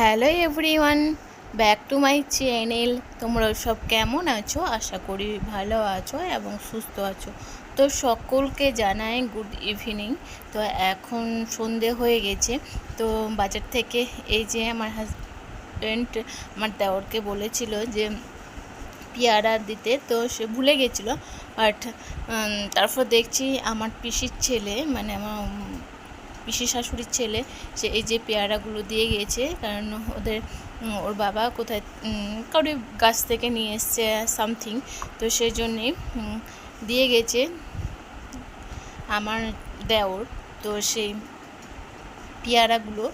Hello everyone back to my channel তোমরা সব কেমন আছো? আশা করি ভালো আছো এবং সুস্থ আছো। তো সকলকে জানাই গুড ইভিনিং তো এখন সন্ধে হয়ে গেছে। তো বাজার থেকে এই যে আমার হাজব্যান্ড আমার দেওরকে বলেছিল যে পেয়ারা দিতে, তো সে ভুলে গেছিল। বাট তারপর দেখছি আমার পিসির ছেলে মানে আমার পিসি শাশুড়ির ছেলে, সে এই যে পেয়ারাগুলো দিয়ে গিয়েছে, কারণ ওদের ওর বাবা কোথায় কারোর গাছ থেকে নিয়ে এসছে সামথিং তো সেই জন্যে দিয়ে গেছে আমার দেওর, তো সেই পেয়ারাগুলো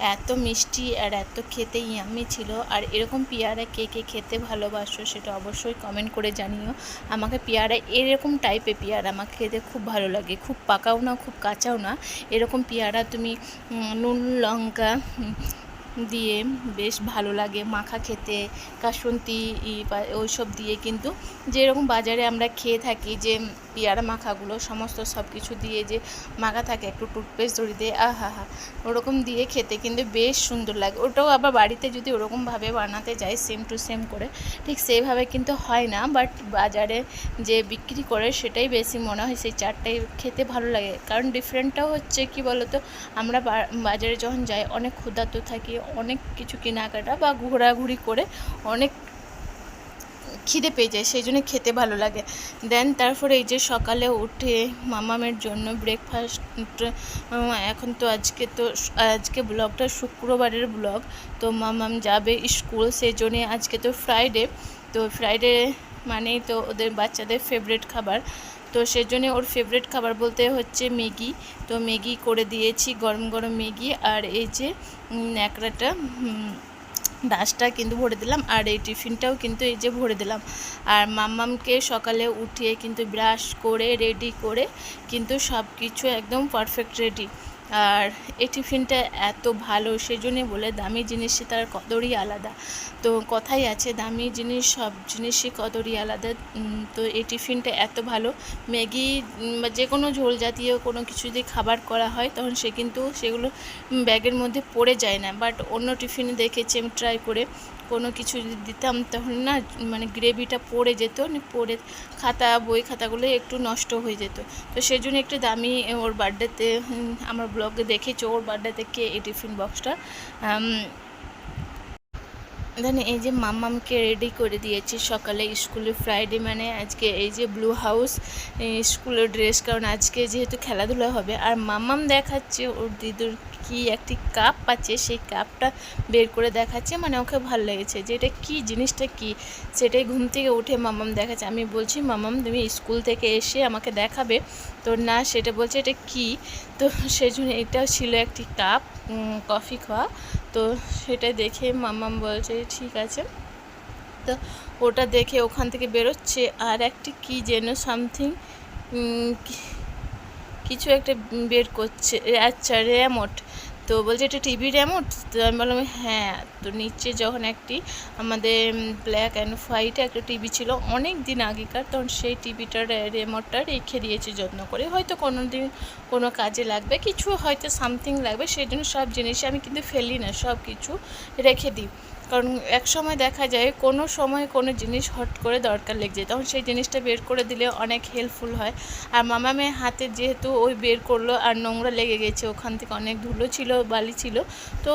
এত মিষ্টি আর এত খেতে ইয়ামি ছিল। আর এরকম পেয়ারা কে কে খেতে ভালোবাসো সেটা অবশ্যই কমেন্ট করে জানিও। আমাকে পেয়ারা এরকম টাইপের পেয়ারা আমাকে খেতে খুব ভালো লাগে। খুব পাকাও না, খুব কাঁচাও না। এরকম পেয়ারা তুমি নুন, লঙ্কা দিয়ে বেশ ভালো লাগে মাখা খেতে, কাসন্তি ওইসব দিয়ে কিন্তু। যেরকম বাজারে আমরা খেয়ে থাকি যে পেয়ারা মাখাগুলো, সমস্ত সব কিছু দিয়ে যে মাখা থাকে, একটু টুথপেস্ট ধরে দিয়ে, আহা হা, ওরকম দিয়ে খেতে কিন্তু বেশ সুন্দর লাগে। ওটাও আবার বাড়িতে যদি ওরকমভাবে বানাতে যাই সেম টু সেম করে, ঠিক সেইভাবে কিন্তু হয় না বাট বাজারে যে বিক্রি করে সেটাই বেশি মনে হয়, সেই চারটাই খেতে ভালো লাগে। কারণ ডিফারেন্টটাও হচ্ছে কি বলতো, আমরা বাজারে যখন যাই, অনেক ক্ষুধার্ত থাকি অনেক কিছু কেনাকাটা বা ঘোরাঘুরি করে অনেক খিদে পেয়ে যায়, সেই জন্য খেতে ভালো লাগে। দেন তারপরে এই যে সকালে উঠে মামামের জন্য ব্রেকফাস্ট এখন তো আজকে তো, আজকে ব্লগটা শুক্রবারের ব্লগ। তো মামাম যাবে স্কুল, সেই জন্যে আজকে তো ফ্রাইডে তো ফ্রাইডে মানেই তো ওদের বাচ্চাদের ফেভারিট খাবার। তো সেজন্য ওর ফেভারিট খাবার বলতে হচ্ছে ম্যাগি। তো ম্যাগি করে দিয়েছি, গরম গরম ম্যাগি আর এই যে ন্যাকড়াটা ডাসটা কিন্তু ভরে দিলাম আর এই টিফিনটাও কিন্তু এই যে ভরে দিলাম। আর মাম্মামকে সকালে উঠিয়ে কিন্তু ব্রাশ করে রেডি করে কিন্তু সব কিছু একদম পারফেক্ট রেডি আর এই টিফিনটা এত ভালো সেই জন্যে বলে দামি জিনিসে তার কদরই আলাদা। তো কথাই আছে, দামি জিনিস, সব জিনিসই কদরই আলাদা। তো এই টিফিনটা এত ভালো। ম্যাগি বা যে কোনো ঝোল জাতীয় কোনো কিছু যদি খাবার করা হয়, তখন সে কিন্তু সেগুলো ব্যাগের মধ্যে পড়ে যায় না। বাট অন্য টিফিনে দেখেছি আমি ট্রাই করে। কোনো কিছু যদি দিতাম তখন না মানে গ্রেভিটা পড়ে যেত নি- পড়ে খাতা, বই খাতাগুলো একটু নষ্ট হয়ে যেত। তো সেই জন্য একটু দামি ওর বার্থডেতে আমার ব্লগে দেখেছি ওর বার্থডেতে কে এই টিফিন বক্সটা দেন এই যে মাম্মামকে রেডি করে দিয়েছি সকালে স্কুলে ফ্রাইডে মানে আজকে এই যে ব্লু হাউস স্কুলের ড্রেস কারণ আজকে যেহেতু খেলাধুলা হবে। আর মাম্মাম দেখাচ্ছে ওর দিদুর কি একটি কাপ পাচ্ছে সেই কাপটা বের করে দেখাচ্ছে মানে ওকে ভালো লেগেছে যে এটা কী, জিনিসটা কি? সেটাই ঘুম থেকে উঠে মাম্মাম দেখাচ্ছে। আমি বলছি, মাম্মাম, তুমি স্কুল থেকে এসে আমাকে দেখাবে। তো না, সেটা বলছে এটা কি? তো সেই জন্য এটাও ছিল একটি কাপ কফি খাওয়া তো সেটা দেখে মাম্মাম বলছে ঠিক আছে। তো ওটা দেখে ওখান থেকে বেরোচ্ছে। আর একটি কি যেন সামথিং কিছু একটা বের করছে আচ্ছা রেমোট তো বলছে, এটা টিভি রেমোট তো আমি বললাম হ্যাঁ তো নিচে যখন একটি আমাদের ব্ল্যাক অ্যান্ড হোয়াইট একটা টিভি ছিল অনেক দিন আগেকার, তখন সেই টিভিটার রেমোটটা রেখে দিয়েছি যত্ন করে। হয়তো কোনো দিন কোনো কাজে লাগবে, কিছু হয়তো সামথিং লাগবে, সেই জন্য সব জিনিস আমি কিন্তু ফেলি না সব কিছু রেখে দিই। কারণ এক সময় দেখা যায় কোনো সময় কোনো জিনিস হট করে দরকার লেগে যায়, তখন সেই জিনিসটা বের করে দিলে অনেক হেল্পফুল হয়। আর মামা মেয়ে হাতে যেহেতু ওই বের করল আর নোংরা লেগে গেছে, ওখান থেকে অনেক ধুলো ছিল, বালি ছিল, তো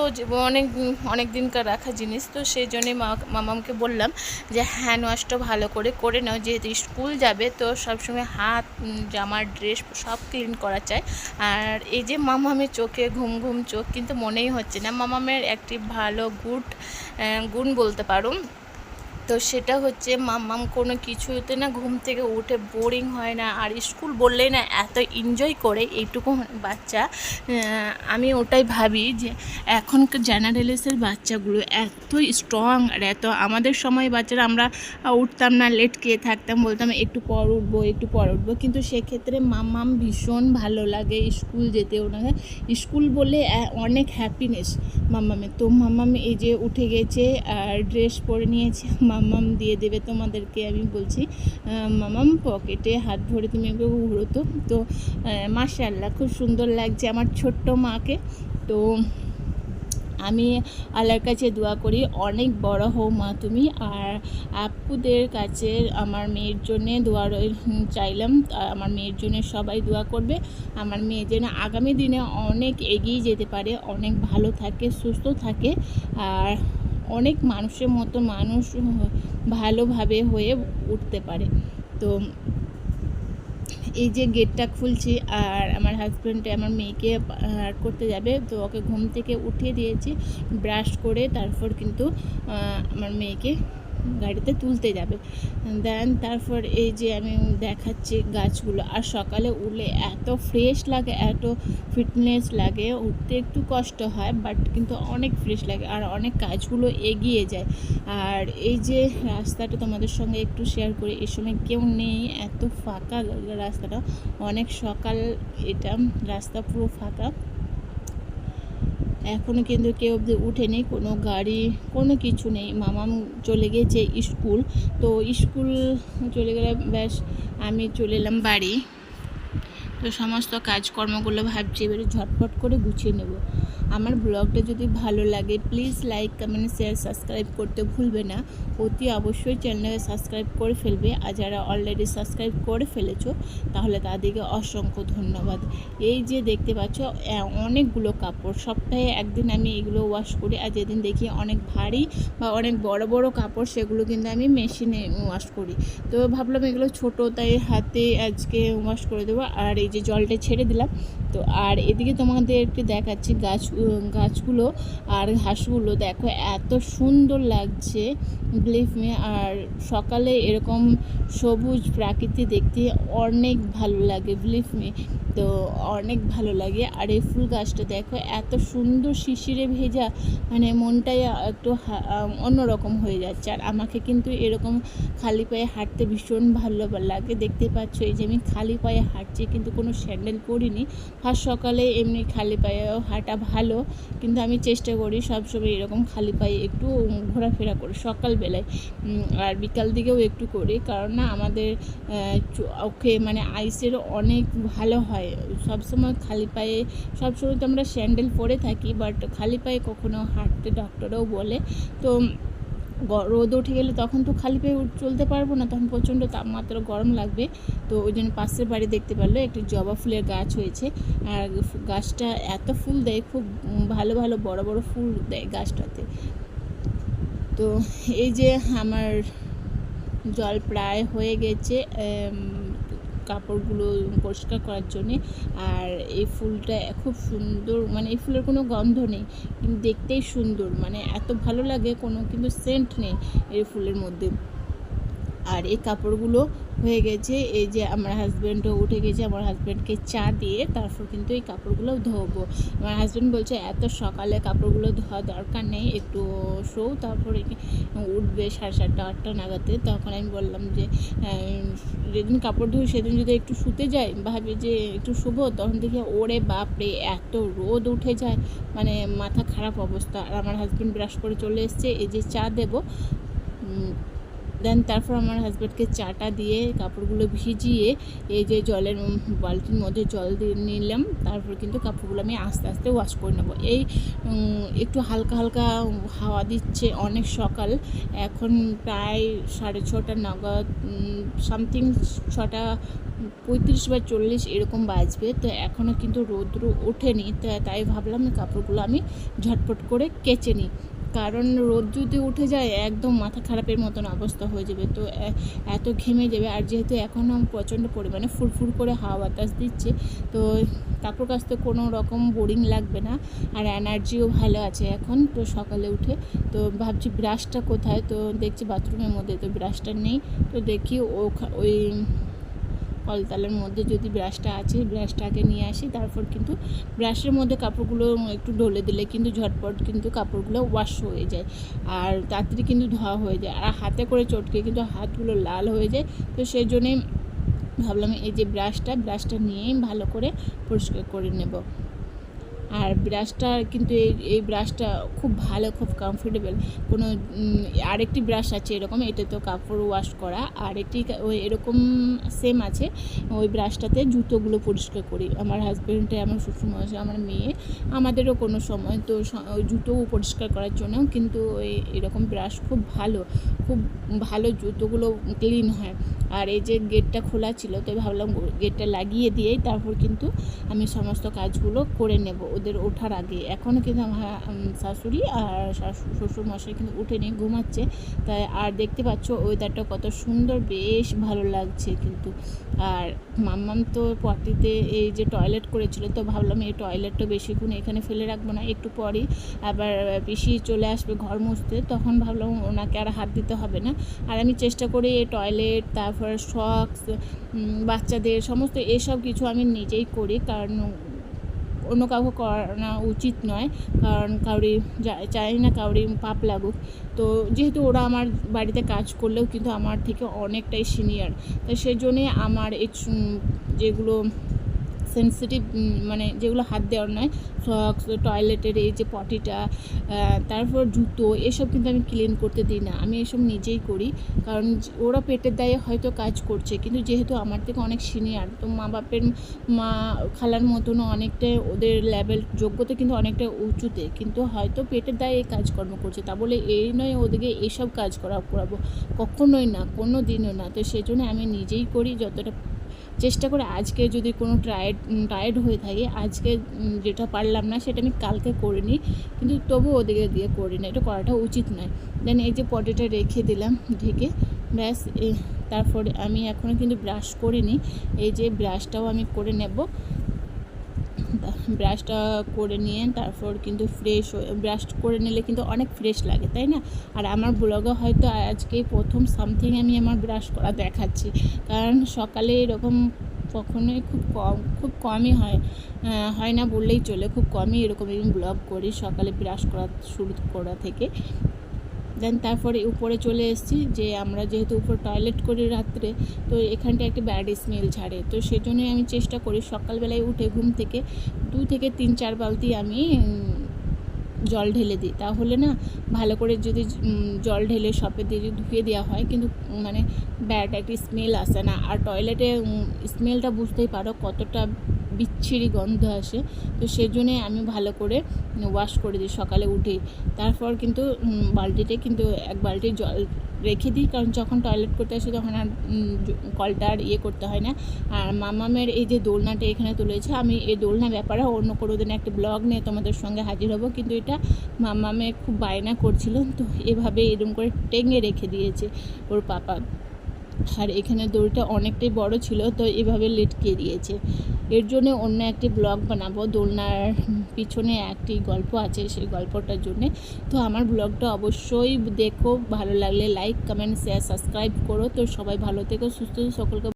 অনেক অনেক দিনকার রাখা জিনিস, তো সেই জন্যই মা, মামামকে বললাম যে হ্যান্ড ওয়াশটা ভালো করে করে নাও, যেহেতু স্কুল যাবে, তো সবসময় হাত জামার ড্রেস সব ক্লিন করা চাই। আর এই যে মামামের চোখে ঘুম ঘুম চোখ কিন্তু মনেই হচ্ছে না মামামের একটি ভালো গুড গুণ বলতে পারো। তো সেটা হচ্ছে মাম্মাম কোনো কিছুতে না ঘুম থেকে উঠে বোরিং হয় না। আর স্কুল বললে না, এত এনজয় করে এইটুকু বাচ্চা। আমি ওটাই ভাবি যে এখনকার জেনারেলেসের বাচ্চাগুলো এত স্ট্রং আর এত, আমাদের সময় বাচ্চারা আমরা উঠতাম না লেট খেয়ে থাকতাম, বলতাম একটু পর উঠবো, একটু পর উঠবো। কিন্তু সেক্ষেত্রে মাম্মাম ভীষণ ভালো লাগে স্কুল যেতে ওনাকে। স্কুল বলে অনেক হ্যাপিনেস মাম্মামে তো মাম্মাম এই যে উঠে গেছে আর ড্রেস পরে নিয়েছে মাম্মাম দিয়ে দেবে তোমাদেরকে আমি বলছি আহ, মাম্মাম পকেটে হাত ভরে তুমি একটু ঘুরো তো। তো মাশাল্লাহ খুব সুন্দর লাগছে আমার ছোট্ট মাকে। তো আমি আল্লাহর কাছে দোয়া করি অনেক বড় হও মা তুমি। আর আপুদের কাছে আমার মেয়ের জন্যে দোয়া চাইলাম আমার মেয়ের জন্য সবাই দোয়া করবে। আমার মেয়ে যেন আগামী দিনে অনেক এগিয়ে যেতে পারে অনেক ভালো থাকে সুস্থ থাকে। আর অনেক মানুষের মতো মানুষ ভালোভাবে হয়ে উঠতে পারে। তো এই যে গেটটা খুলছি আর আমার হাজব্যান্ড আমার মেয়েকে করতে যাবে, তো ওকে ঘুম থেকে উঠিয়ে দিয়েছি ব্রাশ করে তারপর কিন্তু আমার মেয়েকে গাড়িতে তুলতে যাবে। দেন তারপর এই যে আমি দেখাচ্ছি গাছগুলো, আর সকালে উঠলে এত ফ্রেশ লাগে, এত ফিটনেস লাগে, উঠতে একটু কষ্ট হয় বাট কিন্তু অনেক ফ্রেশ লাগে, আর অনেক কাজগুলো এগিয়ে যায়। আর এই যে রাস্তাটা তোমাদের সঙ্গে একটু শেয়ার করি এই সময় কেউ নেই, এত ফাঁকা রাস্তাটা, অনেক সকাল, এটা রাস্তা পুরো ফাঁকা। এখনও কিন্তু কেউ অবধি উঠেনি, কোনো গাড়ি, কোনো কিছু নেই। মামাম চলে গেছে স্কুল, তো স্কুল চলে গেলে ব্যাস আমি চলে এলাম বাড়ি। তো সমস্ত কাজকর্মগুলো ভাবছি, এবারে ঝটফট করে গুছিয়ে নেব। আমার ব্লগটা যদি ভালো লাগে please like comment share subscribe করতে ভুলবে না। অতি অবশ্যই চ্যানেলটাকে সাবস্ক্রাইব করে ফেলবে। আর যারা অলরেডি সাবস্ক্রাইব করে ফেলেছো, তাহলে তাদেরকে অসংখ্য ধন্যবাদ। এই যে দেখতে পাচ্ছ অনেকগুলো কাপড়। সপ্তাহে একদিন আমি এগুলো ওয়াশ করি। আর যেদিন দেখি অনেক ভারী বা অনেক বড় বড় কাপড়, সেগুলো কিন্তু আমি মেশিনে ওয়াশ করি। তো ভাবলাম এগুলো ছোট, তাই হাতে আজকে ওয়াশ করে দেবো। আর এই যে জলটা ছেড়ে দিলাম। তো আর এদিকে তোমাদেরকে দেখাচ্ছি গাছ গাছগুলো আর ঘাসগুলো দেখো এত সুন্দর লাগছে বিলিভ মি আর সকালে এরকম সবুজ প্রাকৃতি দেখতে অনেক ভালো লাগে বিলিভ মি তো অনেক ভালো লাগে। আর এই ফুল গাছটা দেখো, এত সুন্দর শিশিরে ভেজা মানে মনটাই একটু অন্যরকম হয়ে যাচ্ছে। আর আমাকে কিন্তু এরকম খালি পায়ে হাঁটতে ভীষণ ভালো লাগে। দেখতে পাচ্ছ এই যে আমি খালি পায়ে হাঁটছি, কিন্তু কোনো স্যান্ডেল পরিনি। ফার্স্ট সকালে এমনি খালি পায়েও হাঁটা ভালো, কিন্তু আমি চেষ্টা করি সবসময় এরকম খালি পায়ে একটু ঘোরাফেরা করি সকালবেলায়। আর বিকাল দিকেও একটু করি, কারণ না আমাদের ওকে মানে আইসের অনেক ভালো হয়। সবসময় খালি পায়ে সবসময় তো আমরা স্যান্ডেল পরে থাকি বাট খালি পায়ে কখনো হাঁটতে ডক্টরও বলে। তো রোদ উঠে গেলে তখন তো খালি পায়ে চলতে পারব না, তখন প্রচণ্ড তাপমাত্রা গরম লাগবে। তো ওই জন্য পাশের বাড়ি দেখতে পারল একটি জবা ফুলের গাছ হয়েছে। আর গাছটা এত ফুল দেয়, খুব ভালো ভালো বড় বড় ফুল দেয় গাছটাতে। তো এই যে আমার জল প্রায় হয়ে গেছে কাপড়গুলো পরিষ্কার করার জন্যে। আর এই ফুলটা খুব সুন্দর মানে এই ফুলের কোনো গন্ধ নেই, কিন্তু দেখতেই সুন্দর মানে এত ভালো লাগে কোনো কিন্তু সেন্ট নেই এই ফুলের মধ্যে। আর এই কাপড়গুলো হয়ে গেছে, এই যে আমার হাজব্যান্ডও উঠে গেছে, আমার হাজব্যান্ডকে চা দিয়ে তারপর কিন্তু এই কাপড়গুলো ধোবো। আমার হাজব্যান্ড বলছে, এত সকালে কাপড়গুলো ধোয়া দরকার নেই, একটু শো তারপরে উঠবে সাড়ে সাতটা, আটটা নাগাতে তখন আমি বললাম যে যেদিন কাপড় ধুই, সেদিন যদি একটু শুতে যাই, ভাবি যে একটু শুবো, তখন দেখি ওরে বাপরে, এত রোদ উঠে যায়। মানে মাথা খারাপ অবস্থা। আর আমার হাজব্যান্ড ব্রাশ করে চলে এসছে, এই যে চা দেবো। দেন তারপর আমার হাজব্যান্ডকে চাটা দিয়ে, কাপড়গুলো ভিজিয়ে, এই যে জলের বালতির মধ্যে জল দিয়ে নিলাম। তারপর কিন্তু কাপড়গুলো আমি আস্তে আস্তে ওয়াশ করে নেব। এই একটু হালকা হালকা হাওয়া দিচ্ছে অনেক সকাল। এখন প্রায় সাড়ে ছটা নাগাদ সামথিং ছটা পঁয়ত্রিশ বা চল্লিশ এরকম বাজবে। তো এখনও কিন্তু রৌদ্র ওঠেনি। তাই ভাবলাম কাপড়গুলো আমি ঝটপট করে কেচে নিই। কারণ রোদ যদি উঠে যায়, একদম মাথা খারাপের মতন অবস্থা হয়ে যাবে। তো এত ঘেমে যাবে, আর যেহেতু এখনও প্রচণ্ড পরিমাণে ফুরফুর করে হাওয়া বাতাস দিচ্ছে, তো কাপড় কাচতে কোনো রকম বোরিং লাগবে না, আর এনার্জিও ভালো আছে এখন, তো সকালে উঠে। তো ভাবছি ব্রাশটা কোথায়? তো দেখছি বাথরুমের মধ্যে তো ব্রাশটা নেই, তো দেখি ও ওই কলতালের মধ্যে যদি ব্রাশটা আছে, ব্রাশটাকে নিয়ে আসি, তারপর কিন্তু ব্রাশের মধ্যে কাপড়গুলো একটু ডলে দিলে কিন্তু ঝটপট কিন্তু কাপড়গুলো ওয়াশ হয়ে যায় আর তাড়াতাড়ি কিন্তু ধোয়া হয়ে যায়। আর হাতে করে চটকে কিন্তু হাতগুলো লাল হয়ে যায়। তো সেই জন্যে ভাবলাম এই যে ব্রাশটা ব্রাশটা নিয়েই ভালো করে পরিষ্কার করে নেব। আর ব্রাশটা কিন্তু এই এই ব্রাশটা খুব ভালো, খুব কমফোর্টেবল কোনো আরেকটি ব্রাশ আছে এরকম, এটা তো কাপড় ওয়াশ করা। আর একটি ওই এরকম সেম আছে, ওই ব্রাশটাতে জুতোগুলো পরিষ্কার করি। আমার হাজব্যান্ডে আমার শ্বশুরমশাই, আমার মেয়ে, আমাদেরও কোনো সময় তো ওই জুতোও পরিষ্কার করার জন্যও কিন্তু ওই এরকম ব্রাশ খুব ভালো খুব ভালো জুতোগুলো ক্লিন হয়। আর এই যে গেটটা খোলা ছিল, তো ভাবলাম গেটটা লাগিয়ে দিয়েই তারপর কিন্তু আমি সমস্ত কাজগুলো করে নেব। ওদের ওঠার আগে। এখনও কিন্তু আমার শাশুড়ি আর শাশু- শ্বশুরমশাই কিন্তু উঠেনি, ঘুমাচ্ছে। তাই আর দেখতে পাচ্ছ ওয়েদারটা কত সুন্দর, বেশ ভালো লাগছে কিন্তু। আর মাম্মাম তো পটিতে এই যে টয়লেট করেছিল, তো ভাবলাম এই টয়লেটটা বেশিক্ষণ এখানে ফেলে রাখব না, একটু পরই আবার পিসি চলে আসবে ঘর মুছতে, তখন ভাবলাম ওনাকে আর হাত দিতে হবে না। আর আমি চেষ্টা করি এই টয়লেট তারপর শক্স বাচ্চাদের সমস্ত এসব কিছু আমি নিজেই করি, কারণ অন্য কাউকে করানো উচিত নয়, কারণ কাউরি চাই না কাউরি পাপ লাগুক। তো যেহেতু ওরা আমার বাড়িতে কাজ করলেও কিন্তু আমার থেকে অনেকটাই সিনিয়র তো সেই জন্যে আমার এই যেগুলো সেন্সিটিভ মানে যেগুলো হাত দেওয়ার নয় সক্স টয়লেটের এই যে পটিটা তারপর জুতো, এসব কিন্তু আমি ক্লিন করতে দিই না। আমি এসব নিজেই করি। কারণ ওরা পেটের দায়ে হয়তো কাজ করছে, কিন্তু যেহেতু আমার থেকে অনেক সিনিয়র তো মা বাপের মা খালার মতনও অনেকটাই ওদের লেভেল যোগ্যতা কিন্তু অনেকটা উঁচুতে। কিন্তু হয়তো পেটের দায়ে এই কাজকর্ম করছে, তা বলে এই নয় ওদেরকে এইসব কাজ করা, করাবো। কখনোই না, কোনো দিনও না। তো সেই জন্য আমি নিজেই করি, যতটা চেষ্টা করে আজকে যদি কোনো টায়ার্ড টায়ার্ড হয়ে থাকে, আজকে যেটা পারলাম না সেটা আমি কালকে করে নিই, কিন্তু তবু ওদিকে দিয়ে করি না এটা করাটা উচিত নয়। দেন এই যে পটেটা রেখে দিলাম ঢেকে, ব্যাস তারপরে আমি এখনও কিন্তু ব্রাশ করিনি। এই যে ব্রাশটাও আমি করে নেব। ব্রাশটা করে নিয়ে তারপর কিন্তু ফ্রেশ ব্রাশ করে নিলে কিন্তু অনেক ফ্রেশ লাগে, তাই না? আর আমার ব্লগে হয়তো আজকে প্রথম সামথিং আমি আমার ব্রাশ করা দেখাচ্ছি। কারণ সকালে এরকম কখনোই খুব কম, খুব কমই হয় হয় না বললেই চলে, খুব কমই এরকম আমি ব্লগ করি সকালে ব্রাশ করা শুরু করা থেকে। দেন তারপরে উপরে চলে এসেছি যে আমরা যেহেতু উপর টয়লেট করি রাত্রে, তো এখানটা একটা ব্যাড স্মেল ছাড়ে তো সেজন্যই আমি চেষ্টা করি সকালবেলায় উঠে ঘুম থেকে দু থেকে তিন, চার বালতি আমি জল ঢেলে দিই। তাহলে না, ভালো করে যদি জল ঢেলে সপে দিয়ে যদি ধুয়ে দেওয়া হয়, কিন্তু মানে ব্যাড একটা স্মেল আসে না। আর টয়লেটে স্মেলটা বুঝতেই পারো কতটা বিচ্ছিরি গন্ধ আসে, তো সেজন্যে আমি ভালো করে ওয়াশ করে দিই সকালে উঠেই তারপর কিন্তু বালতিতে কিন্তু এক বালতি জল রেখে দিই, কারণ যখন টয়লেট করতে আসি তখন আর কলটা আর ইয়ে করতে হয় না। আর মামামের এই যে দোলনাটা এখানে তুলেছে, আমি এই দোলনা ব্যাপারে অন্য কোনো দিন একটা ব্লগ নিয়ে তোমাদের সঙ্গে হাজির হব, কিন্তু এটা মামামে খুব বায়না করছিল, তো এভাবে এরকম করে টেঙে রেখে দিয়েছে ওর পাপা। আর এখানে দড়িটা অনেকটাই বড় ছিল, তো এভাবে লেটকে দিয়েছে। এর জন্য অন্য একটি ব্লগ বানাবো। দোলনার পিছনে একটি গল্প আছে, সেই গল্পটার জন্যে। তো আমার ব্লগটা অবশ্যই দেখো, ভালো লাগলে লাইক কমেন্ট শেয়ার সাবস্ক্রাইব করো। তো সবাই ভালো থেকো, সুস্থ সকলকে